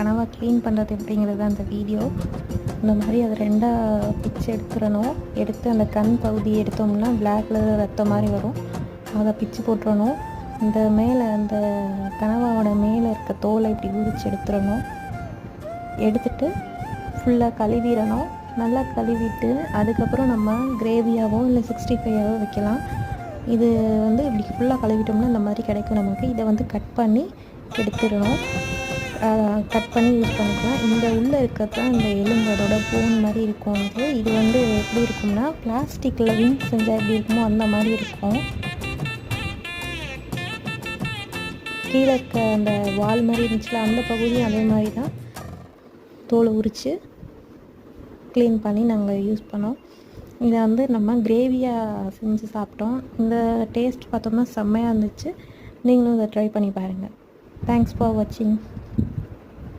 கனவை க்ளீன் பண்ணுறது எப்படிங்கிறது அந்த வீடியோ இந்த மாதிரி அதை ரெண்டாக பிச்சு எடுத்துடணும். எடுத்து அந்த கண் பகுதி எடுத்தோம்னா பிளாக் கலர் ரத்தம் மாதிரி வரும். அதை பிச்சு போட்டுறணும் இந்த மேலே அந்த கனவாவோட மேலே இருக்க தோலை இப்படி உரிச்சு எடுத்துடணும். எடுத்துட்டு ஃபுல்லாக கழுவிடணும். நல்லா கழுவிட்டு அதுக்கப்புறம் நம்ம கிரேவியாவோ இல்லை சிக்ஸ்டி ஃபைவாவோ வைக்கலாம். இது வந்து இப்படி ஃபுல்லாக கழுவிட்டோம்னா இந்த மாதிரி கிடைக்கும் நமக்கு. இதை வந்து கட் பண்ணி எடுத்துடணும். கட் பண்ணி யூஸ் பண்ணிக்கலாம். இந்த உள்ளே இருக்கிறது தான் இந்த எலும்பு போன் மாதிரி இருக்கும். வந்து இது வந்து எப்படி இருக்கும்னா பிளாஸ்டிக்கில் விங் செஞ்சால் எப்படி இருக்குமோ அந்த மாதிரி இருக்கும். கீழே இருக்க அந்த வால் மாதிரி இருந்துச்சுல அந்த பகுதியும் அதே மாதிரி தான் தோலை உரித்து க்ளீன் பண்ணி நாங்கள் யூஸ் பண்ணோம். இதை வந்து நம்ம கிரேவியாக செஞ்சு சாப்பிட்டோம். இந்த டேஸ்ட் பார்த்தோம்னா செம்மையாக இருந்துச்சு. நீங்களும் இதை ட்ரை பண்ணி பாருங்கள் தேங்க்ஸ் ஃபார் வாட்சிங்